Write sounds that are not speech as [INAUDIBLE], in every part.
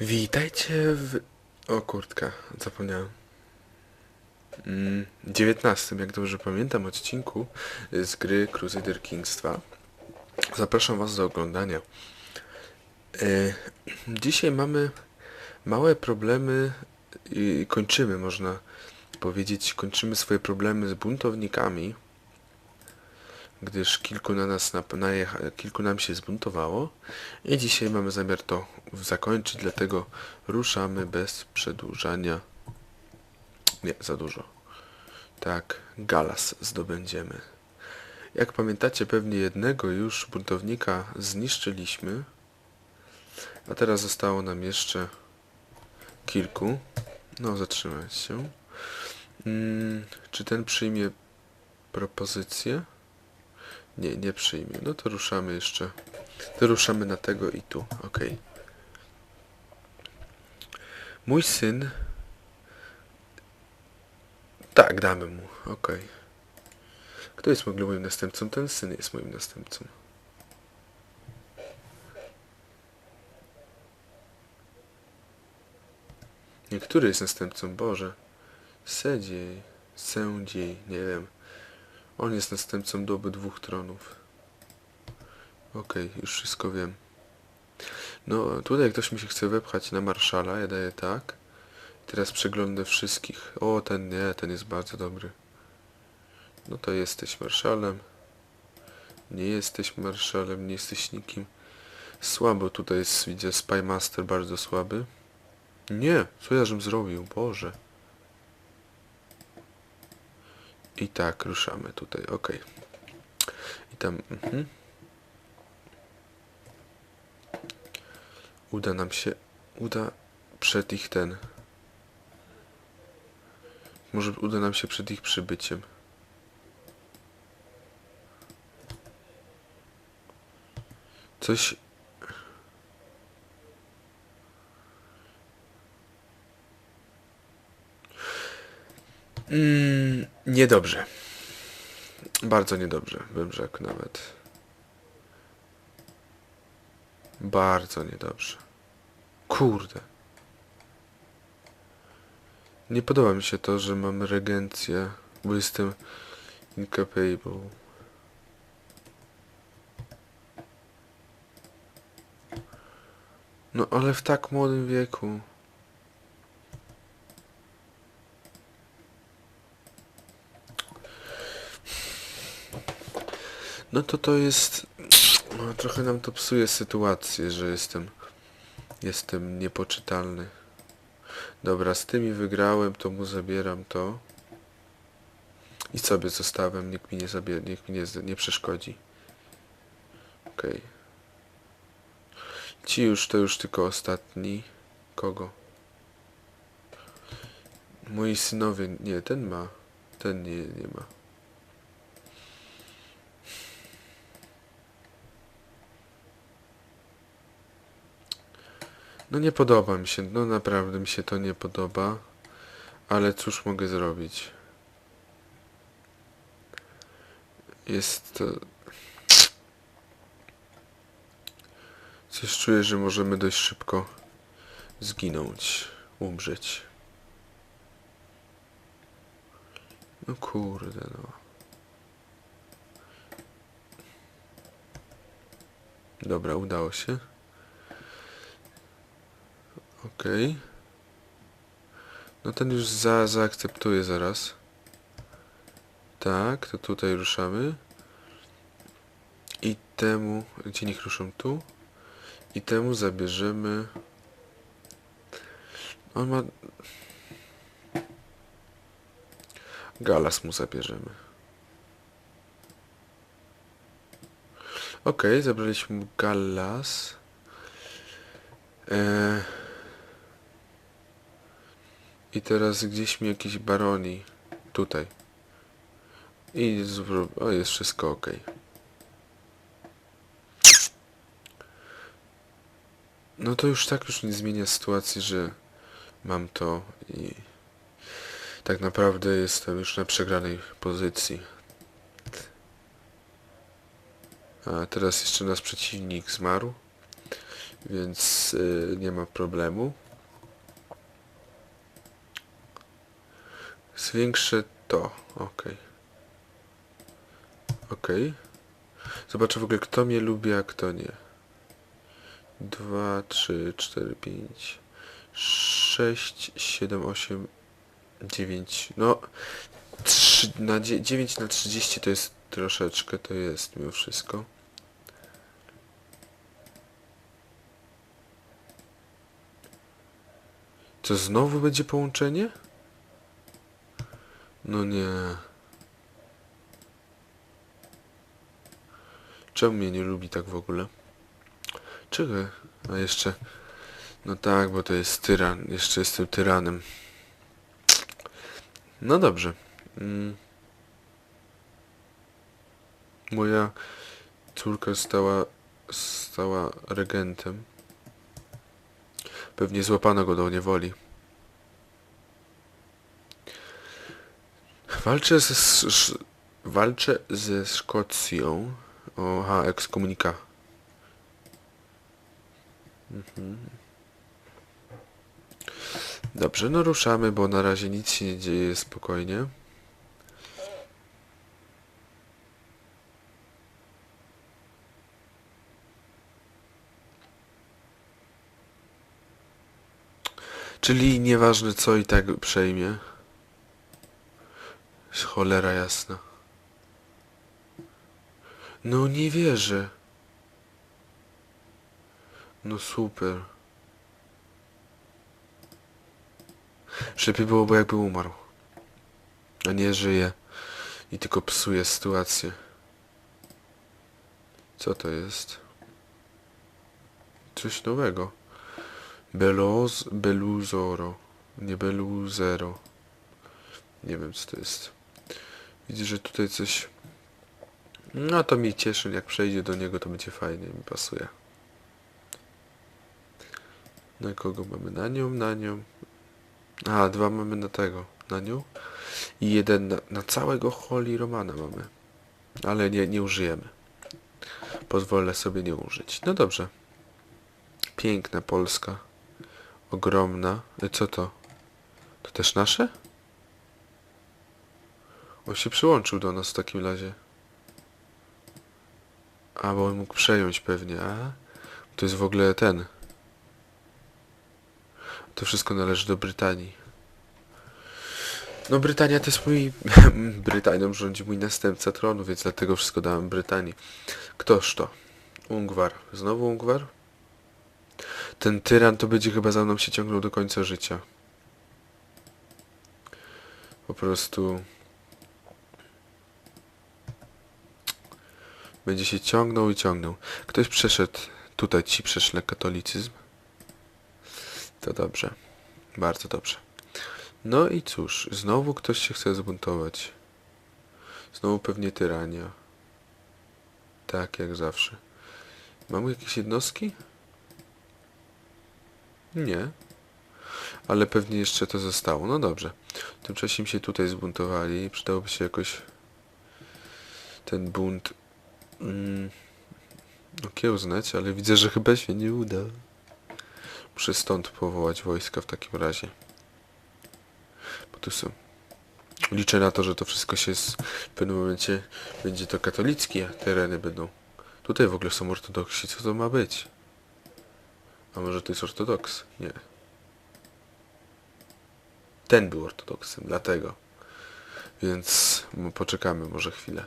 Witajcie w... O kurtka, zapomniałem. Mm, 19, jak dobrze pamiętam, odcinku z gry Crusader Kings 2. Zapraszam Was do oglądania. E, dzisiaj mamy małe problemy i kończymy, można powiedzieć, kończymy swoje problemy z buntownikami, gdyż kilku na nas kilku nam się zbuntowało i dzisiaj mamy zamiar to zakończyć, dlatego ruszamy bez przedłużania. Nie, za dużo. Tak, Galas zdobędziemy. Jak pamiętacie, pewnie jednego już buntownika zniszczyliśmy, a teraz zostało nam jeszcze kilku. No, zatrzymać się. Mm, czy ten przyjmie propozycję? Nie, nie przyjmie. No to ruszamy jeszcze. To ruszamy na tego i tu. Okej. Mój syn. Tak, damy mu. Okej. Kto jest w ogóle moim następcą? Ten syn jest moim następcą. Niektóry jest następcą? Boże. Sedziej. Sędziej. Nie wiem. On jest następcą do obydwóch tronów. Okej, już wszystko wiem. No, tutaj ktoś mi się chce wepchać na marszala, ja daję tak. Teraz przeglądę wszystkich. O, ten nie, ten jest bardzo dobry. No to jesteś marszalem. Nie jesteś marszalem, nie jesteś nikim. Słabo tutaj jest, widzę, Spymaster bardzo słaby. Nie, co ja żem zrobił, Boże. I tak, ruszamy tutaj, okej. I tam, mhm. Uda nam się, uda przed ich ten. Może uda nam się przed ich przybyciem. Coś... Mm, niedobrze. Bardzo niedobrze, bym rzekł nawet. Bardzo niedobrze. Kurde. Nie podoba mi się to, że mam regencję, bo jestem incapable. No ale w tak młodym wieku. No to to jest... No, trochę nam to psuje sytuację, że jestem... Jestem niepoczytalny. Dobra, z tymi wygrałem, to mu zabieram to. I sobie zostawiam, nikt mi nie zabie... nikt mi nie, nie przeszkodzi. Okej. Ci już, to już tylko ostatni. Kogo? Moi synowie, nie, ten ma. Ten nie, nie ma. No nie podoba mi się, no naprawdę mi się to nie podoba, ale cóż mogę zrobić? Jest to... Coś czuję, że możemy dość szybko zginąć, umrzeć. No kurde no. Dobra, udało się. Okej. No ten już za, zaakceptuje zaraz. Tak, to tutaj ruszamy. I temu, gdzie niech ruszą tu. I temu zabierzemy... On ma... Galas mu zabierzemy. Okej, zabraliśmy mu Galas. Eee... I teraz gdzieś mi jakiś baroni. Tutaj. I. O, jest wszystko ok. No to już tak już nie zmienia sytuacji, że mam to i tak naprawdę jestem już na przegranej pozycji. A teraz jeszcze nasz przeciwnik zmarł. Więc y, nie ma problemu. Zwiększę to. Ok. Ok. Zobaczę w ogóle kto mnie lubi, a kto nie. 2, 3, 4, 5, 6, 7, 8, 9. No, 3, na 9 na 30 to jest troszeczkę, to jest mimo wszystko. Co znowu będzie połączenie? No nie. Czemu mnie nie lubi tak w ogóle? Czego? A jeszcze... No tak, bo to jest tyran. Jeszcze jestem tyranem. No dobrze. Mm. Moja córka stała, stała regentem. Pewnie złapano go do niewoli. Walczę ze, Sz- walczę ze Szkocją. O, aha, ekskomunika. Mhm. Dobrze, no ruszamy, bo na razie nic się nie dzieje spokojnie. Czyli nieważne co i tak przejmie. Cholera jasna. No nie wierzę. No super. Lepiej byłoby jakby umarł. A nie żyje. I tylko psuje sytuację. Co to jest? Coś nowego. Beloz, Beluzoro. Nie Beluzero. Nie wiem co to jest. Widzę, że tutaj coś... No to mi cieszy, jak przejdzie do niego to będzie fajnie, mi pasuje. Na kogo mamy? Na nią, na nią. A, dwa mamy na tego, na nią. I jeden na, na całego Holy Romana mamy. Ale nie, nie użyjemy. Pozwolę sobie nie użyć. No dobrze. Piękna Polska. Ogromna. E, Co to? To też nasze? On się przyłączył do nas w takim razie. A, bo on mógł przejąć pewnie, a? To jest w ogóle ten. To wszystko należy do Brytanii. No Brytania to jest mój... [LAUGHS] Brytanią rządzi mój następca tronu, więc dlatego wszystko dałem Brytanii. Ktoż to? Ungwar. Znowu Ungwar? Ten tyran to będzie chyba za mną się ciągnął do końca życia. Po prostu... Będzie się ciągnął i ciągnął. Ktoś przeszedł, tutaj ci przeszle katolicyzm. To dobrze. Bardzo dobrze. No i cóż, znowu ktoś się chce zbuntować. Znowu pewnie tyrania. Tak, jak zawsze. Mamy jakieś jednostki? Nie. Ale pewnie jeszcze to zostało. No dobrze. Tymczasem się tutaj zbuntowali. Przydałoby się jakoś ten bunt mm, okiełznać, ale widzę, że chyba się nie uda. Muszę stąd powołać wojska w takim razie. Bo tu są. Liczę na to, że to wszystko się z, w pewnym momencie będzie to katolickie tereny będą. Tutaj w ogóle są ortodoksi. Co to ma być? A może to jest ortodoks? Nie. Ten był ortodoksem, dlatego. Więc poczekamy może chwilę.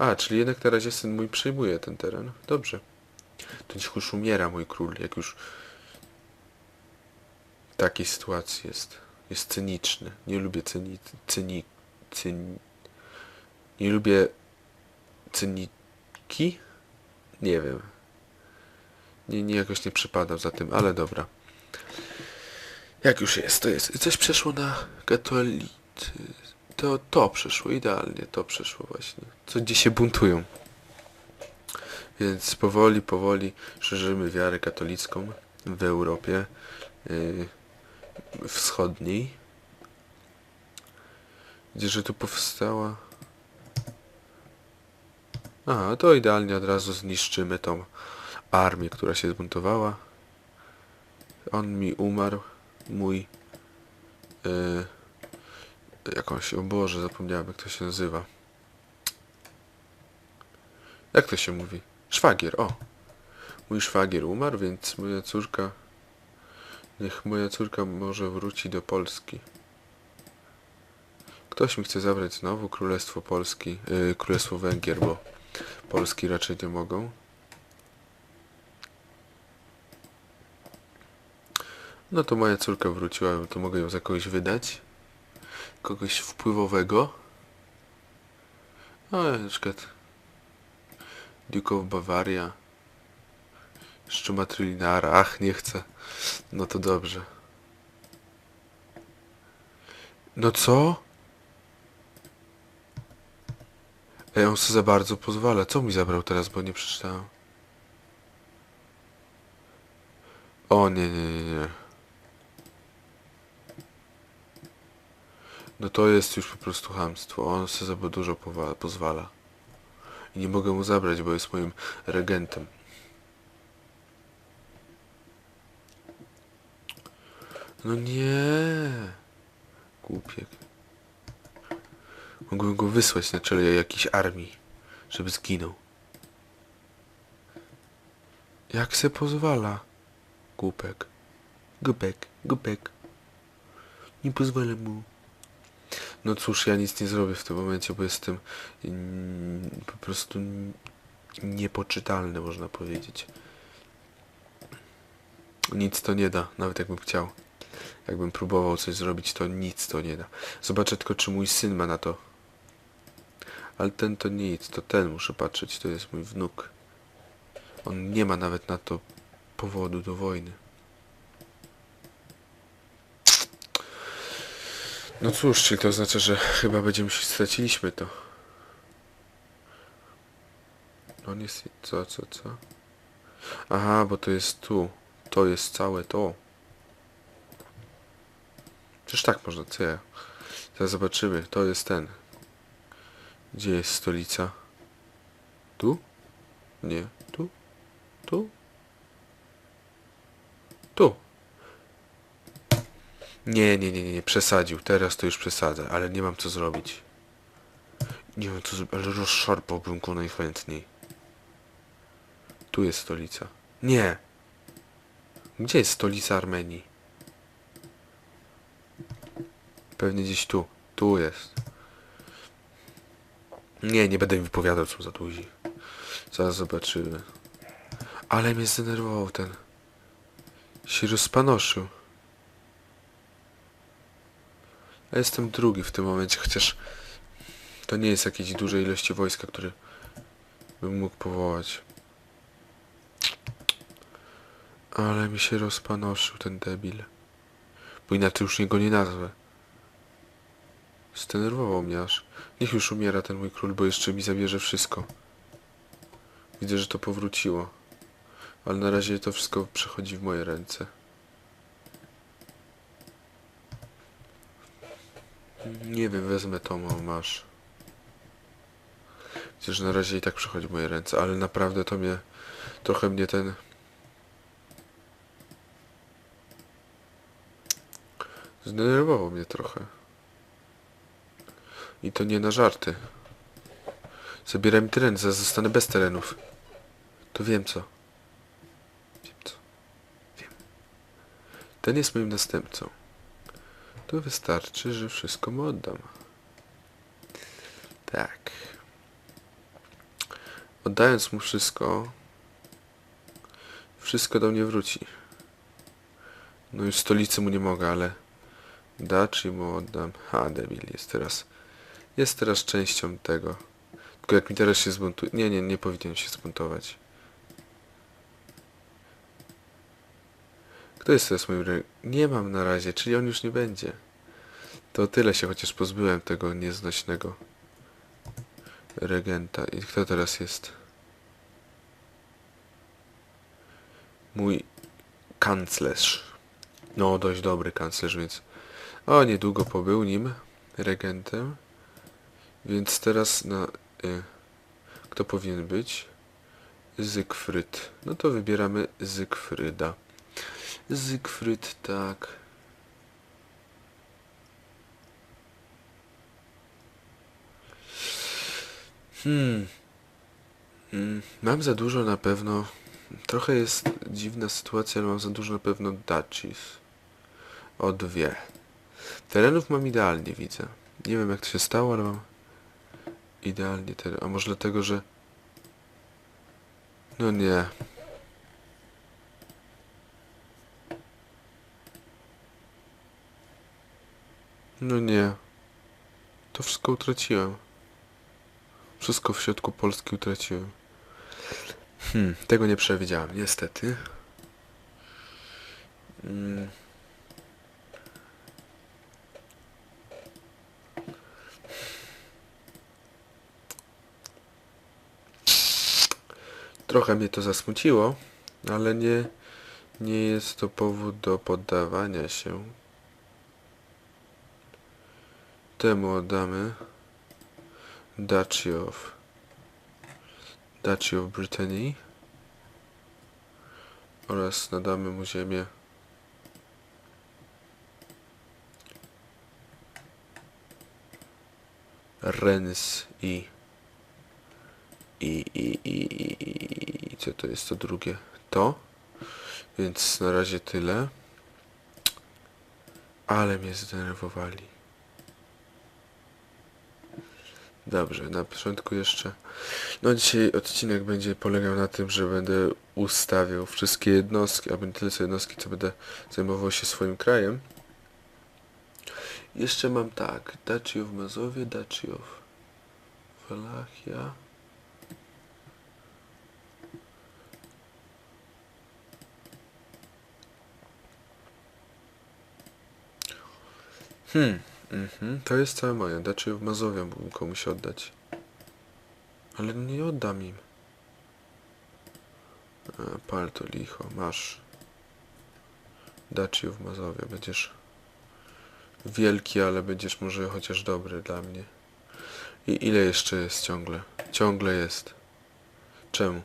A, czyli jednak na razie syn mój przejmuje ten teren. Dobrze. To niech już umiera mój król, jak już w takiej sytuacji jest. Jest cyniczny. Nie lubię cyni... cyni... cyni... Nie lubię cyniki? Nie wiem. Nie, nie jakoś nie przypadam za tym, ale dobra. Jak już jest, to jest. Coś przeszło na katolicy. To, to przeszło, idealnie, to przeszło właśnie. Co gdzie się buntują. Więc powoli, powoli szerzymy wiarę katolicką w Europie yy, wschodniej. Gdzie, że tu powstała... Aha, to idealnie od razu zniszczymy tą armię, która się zbuntowała. On mi umarł. Mój... Yy, jakąś... O Boże, zapomniałem jak to się nazywa. Jak to się mówi? Szwagier, o! Mój szwagier umarł, więc moja córka... Niech moja córka może wróci do Polski. Ktoś mi chce zabrać znowu Królestwo Polski, yy, Królestwo Węgier, bo Polski raczej nie mogą. No to moja córka wróciła, to mogę ją za kogoś wydać. Kogoś wpływowego. No, na przykład Duke of Bavaria. Jeszcze ma Trilinara. Ach, nie chcę. No to dobrze. No co? Ej, on sobie za bardzo pozwala. Co mi zabrał teraz, bo nie przeczytałem? O, nie, nie, nie, nie. No to jest już po prostu chamstwo. On sobie za dużo pozwala. I nie mogę mu zabrać, bo jest moim regentem. No nie. Głupiek. Mogłem go wysłać na czele jakiejś armii, żeby zginął. Jak se pozwala? Głupek. Głupek, głupek. Nie pozwolę mu. No cóż, ja nic nie zrobię w tym momencie, bo jestem mm, po prostu niepoczytalny, można powiedzieć. Nic to nie da, nawet jakbym chciał. Jakbym próbował coś zrobić, to nic to nie da. Zobaczę tylko, czy mój syn ma na to. Ale ten to nic, to ten muszę patrzeć, to jest mój wnuk. On nie ma nawet na to powodu do wojny. No cóż, czyli to oznacza, że chyba będziemy się straciliśmy to. No nie, co, co, co? Aha, bo to jest tu. To jest całe to. Przecież tak można, co ja? Zobaczymy. To jest ten. Gdzie jest stolica? Tu? Nie. Tu? Tu? Tu. Nie, nie, nie, nie, przesadził. Teraz to już przesadzę, ale nie mam co zrobić. Nie wiem co zrobić, ale rozszarpałbym go najchętniej. Tu jest stolica. Nie! Gdzie jest stolica Armenii? Pewnie gdzieś tu. Tu jest. Nie, nie będę mi wypowiadał, co za duzi. Zaraz zobaczymy. Ale mnie zdenerwował ten. Się rozpanoszył. Ja jestem drugi w tym momencie, chociaż to nie jest jakiejś dużej ilości wojska, który bym mógł powołać. Ale mi się rozpanoszył ten debil. Bo inaczej już go nie nazwę. Zdenerwował mnie aż. Niech już umiera ten mój król, bo jeszcze mi zabierze wszystko. Widzę, że to powróciło. Ale na razie to wszystko przechodzi w moje ręce. Nie wiem, wezmę o, masz. Że na razie i tak przechodzi w moje ręce, ale naprawdę to mnie... Trochę mnie ten... Zdenerwował mnie trochę. I to nie na żarty. Zabieraj mi teren, zaraz zostanę bez terenów. To wiem co. Wiem co. Wiem. Ten jest moim następcą. To wystarczy, że wszystko mu oddam. Tak. Oddając mu wszystko, wszystko do mnie wróci. No już stolicy mu nie mogę, ale Daci mu oddam. Ha, debil jest teraz. Jest teraz częścią tego. Tylko jak mi teraz się zbuntuje... Nie, nie, nie powinien się zbuntować. Kto jest teraz moim... Re... Nie mam na razie, czyli on już nie będzie. To tyle się chociaż pozbyłem tego nieznośnego regenta. I kto teraz jest? Mój kanclerz. No, dość dobry kanclerz, więc... O, niedługo pobył nim, regentem. Więc teraz na... Y, kto to powinien być? Zygfryd. No to wybieramy Zygfryda. Zygfryd, tak. Hmm. Mm, Mam za dużo na pewno. Trochę jest dziwna sytuacja, ale mam za dużo na pewno duchies. O dwie. Terenów mam idealnie, widzę. Nie wiem jak to się stało, ale mam idealnie teren. A może dlatego, że... No nie. No nie. To wszystko utraciłem. Wszystko w środku Polski utraciłem. Hmm, tego nie przewidziałem, niestety. Mm. Trochę mnie to zasmuciło, ale nie, nie jest to powód do poddawania się. Temu oddamy Duchy of Duchy of Brittany oraz nadamy mu ziemię Rennes i i, i, i, i, i co to jest to drugie? To. Więc na razie tyle. Ale mnie zdenerwowali. Dobrze, na początku jeszcze. No dzisiaj odcinek będzie polegał na tym, że będę ustawiał wszystkie jednostki, a będę tyle co jednostki, co będę zajmował się swoim krajem. Jeszcze mam tak, Duchy of Mazowie, Duchy of Walachia. Hmm, mhm, to jest całe moje. Duchy of Mazowia mógłbym komuś oddać. Ale nie oddam im. A, pal to licho, masz. Duchy of Mazowia, będziesz wielki, ale będziesz może chociaż dobry dla mnie. I ile jeszcze jest ciągle? Ciągle jest. Czemu?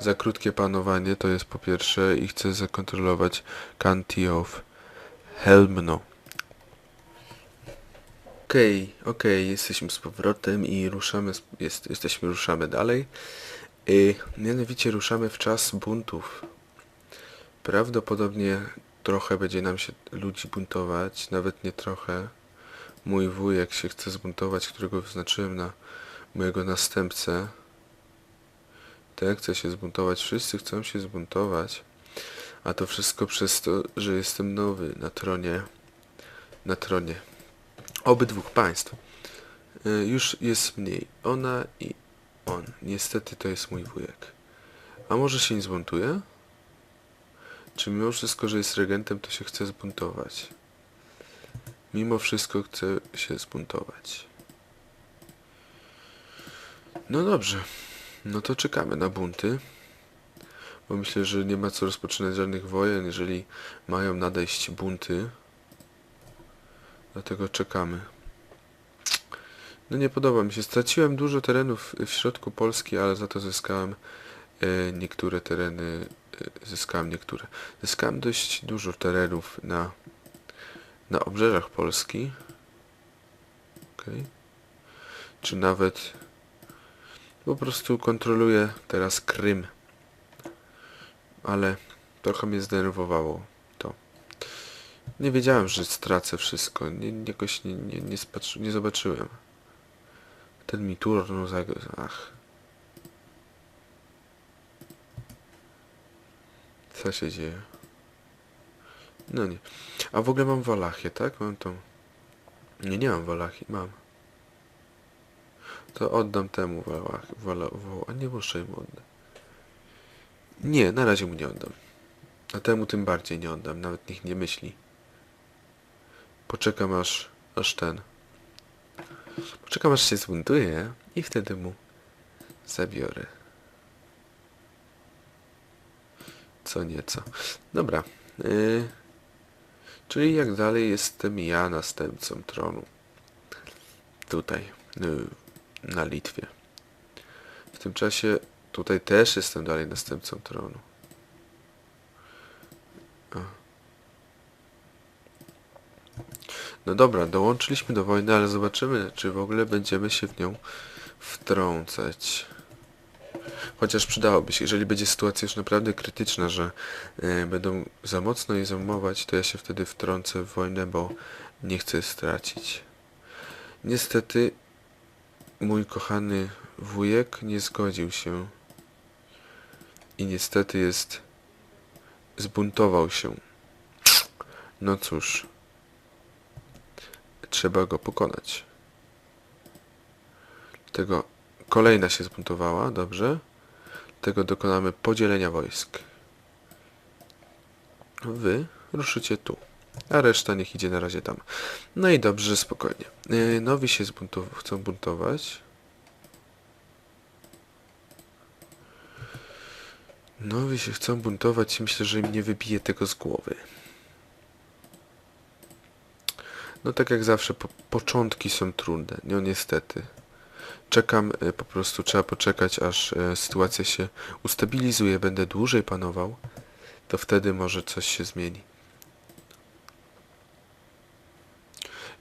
Za krótkie panowanie to jest po pierwsze i chcę zakontrolować County of Helmno. Okej, okej, jesteśmy z powrotem i ruszamy, jest, jesteśmy, ruszamy dalej. Y, mianowicie ruszamy w czas buntów. Prawdopodobnie trochę będzie nam się ludzi buntować, nawet nie trochę. Mój wujek się chce zbuntować, którego wyznaczyłem na mojego następcę. Ten chce się zbuntować, wszyscy chcą się zbuntować. A to wszystko przez to, że jestem nowy na tronie. Na tronie obydwóch państw. Y, Już jest mniej. Ona i on. Niestety to jest mój wujek. A może się nie zbuntuje? Czy mimo wszystko, że jest regentem, to się chce zbuntować? Mimo wszystko chce się zbuntować. No dobrze. No to czekamy na bunty. Bo myślę, że nie ma co rozpoczynać żadnych wojen, jeżeli mają nadejść bunty. Dlatego czekamy. No nie podoba mi się. Straciłem dużo terenów w środku Polski, ale za to zyskałem e, niektóre tereny. E, zyskałem niektóre. Zyskałem dość dużo terenów na, na obrzeżach Polski. Okej. Czy nawet po prostu kontroluję teraz Krym. Ale trochę mnie zdenerwowało. Nie wiedziałem, że stracę wszystko. Nie, jakoś nie, nie, nie, nie zobaczyłem. Ten mi turnął za... Ach. Co się dzieje? No nie. A w ogóle mam Walachię, tak? Mam tą... Nie, nie mam Walachii. Mam. To oddam temu Walach... Wala... Wol... A nie muszę mu oddać. Nie, na razie mu nie oddam. A temu tym bardziej nie oddam. Nawet niech nie myśli. Poczekam aż, aż ten. Poczekam aż się zbuntuje i wtedy mu zabiorę. Co nieco. Dobra. Yy, czyli jak dalej jestem ja następcą tronu. Tutaj. Yy, na Litwie. W tym czasie tutaj też jestem dalej następcą tronu. A. No dobra, dołączyliśmy do wojny, ale zobaczymy, czy w ogóle będziemy się w nią wtrącać. Chociaż przydałoby się, jeżeli będzie sytuacja już naprawdę krytyczna, że e, będą za mocno je zajmować, to ja się wtedy wtrącę w wojnę, bo nie chcę stracić. Niestety mój kochany wujek nie zgodził się i niestety jest zbuntował się. No cóż, trzeba go pokonać. Tego kolejna się zbuntowała, dobrze. Tego dokonamy podzielenia wojsk. Wy ruszycie tu, a reszta niech idzie na razie tam. No i dobrze, spokojnie. Yy, Nowi się zbuntow- chcą buntować. Nowi się chcą buntować myślę, że im nie wybije tego z głowy. No tak jak zawsze, po początki są trudne, no niestety. Czekam, e, po prostu trzeba poczekać, aż e, sytuacja się ustabilizuje, będę dłużej panował, to wtedy może coś się zmieni.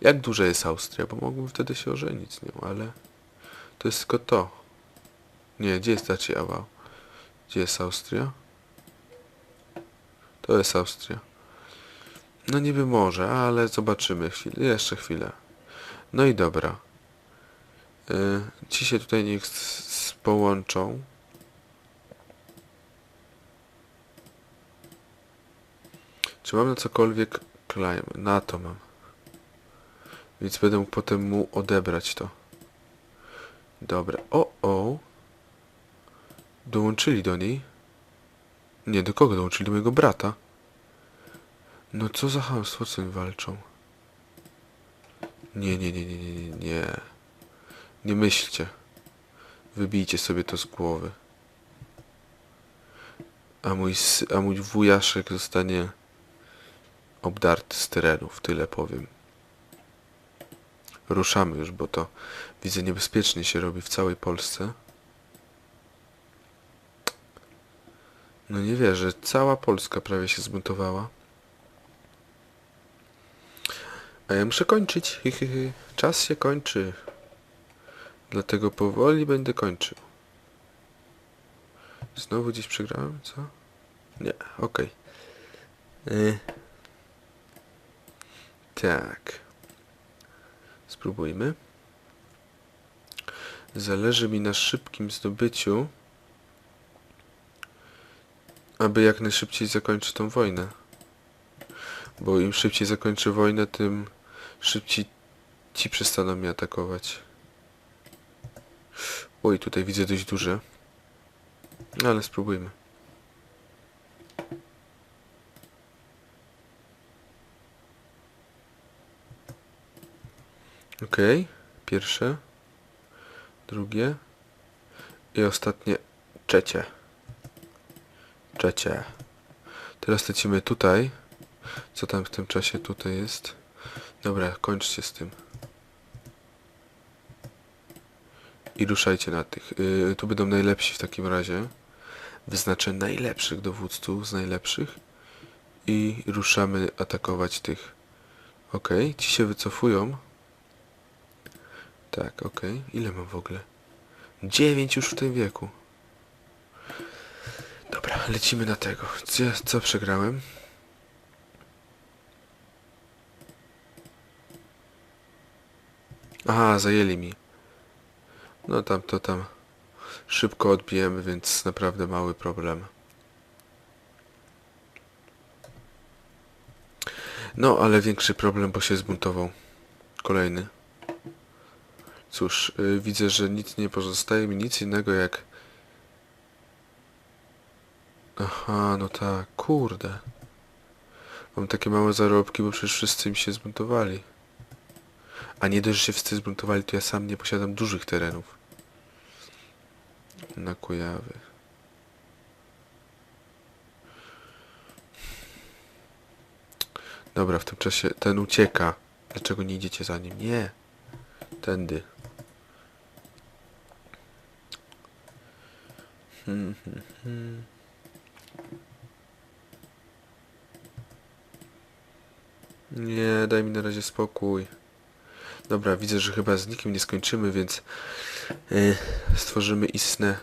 Jak duża jest Austria? Bo mógłbym wtedy się ożenić z nią, ale to jest tylko to. Nie, gdzie jest Daciawa? Gdzie jest Austria? To jest Austria. No niby może, ale zobaczymy chwilę, jeszcze chwilę. No i dobra. Y, ci się tutaj niech połączą. Czy mam na cokolwiek claim? Na to mam. Więc będę mógł potem mu odebrać to. Dobra. O, o. Dołączyli do niej. Nie, do kogo dołączyli? Do mojego brata. No co za chamstwo, co oni walczą? Nie, nie, nie, nie, nie, nie, nie. Myślcie. Wybijcie sobie to z głowy. A mój, a mój wujaszek zostanie obdarty z terenów, tyle powiem. Ruszamy już, bo to widzę niebezpiecznie się robi w całej Polsce. No nie wierzę, cała Polska prawie się zbuntowała. A ja muszę kończyć. Hy, hy, hy. Czas się kończy. Dlatego powoli będę kończył. Znowu gdzieś przegrałem, co? Nie, okej. Y. Tak. Spróbujmy. Zależy mi na szybkim zdobyciu, aby jak najszybciej zakończyć tą wojnę. Bo im szybciej zakończę wojnę, tym szybciej ci przestaną mnie atakować. Oj, tutaj widzę dość duże. No, ale spróbujmy. Okej, pierwsze, drugie i ostatnie, trzecie. Trzecie. Teraz lecimy tutaj. Co tam w tym czasie tutaj jest? Dobra, kończcie z tym. I ruszajcie na tych. Yy, tu będą najlepsi w takim razie. Wyznaczę najlepszych dowódców z najlepszych. I ruszamy atakować tych. Okej, ci się wycofują. Tak, okej. Ile mam w ogóle? Dziewięć już w tym wieku. Dobra, lecimy na tego. Co przegrałem? Aha, zajęli mi. No tam to tam szybko odbijemy, więc naprawdę mały problem. No, ale większy problem, bo się zbuntował. Kolejny. Cóż, yy, widzę, że nic nie pozostaje mi nic innego jak... Aha, no tak, kurde. Mam takie małe zarobki, bo przecież wszyscy mi się zbuntowali. A nie dość, że się wszyscy zbuntowali, to ja sam nie posiadam dużych terenów. Na Kujawy. Dobra, w tym czasie ten ucieka. Dlaczego nie idziecie za nim? Nie. Tędy. Hmm, hmm, hmm. Nie, daj mi na razie spokój. Dobra, widzę, że chyba z nikim nie skończymy, więc y, stworzymy istne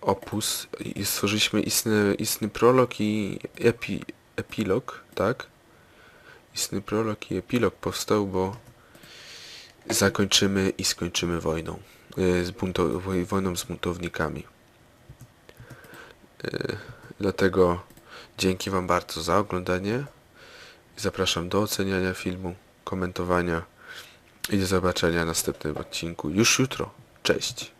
opus stworzyliśmy istny, istny prolog i epi, epilog, tak? Istny prolog i epilog powstał, bo zakończymy i skończymy wojną. y, Z bunto, woj- wojną z buntownikami. Y, Dlatego dzięki Wam bardzo za oglądanie. Zapraszam do oceniania filmu, komentowania i do zobaczenia w następnym odcinku już jutro. Cześć!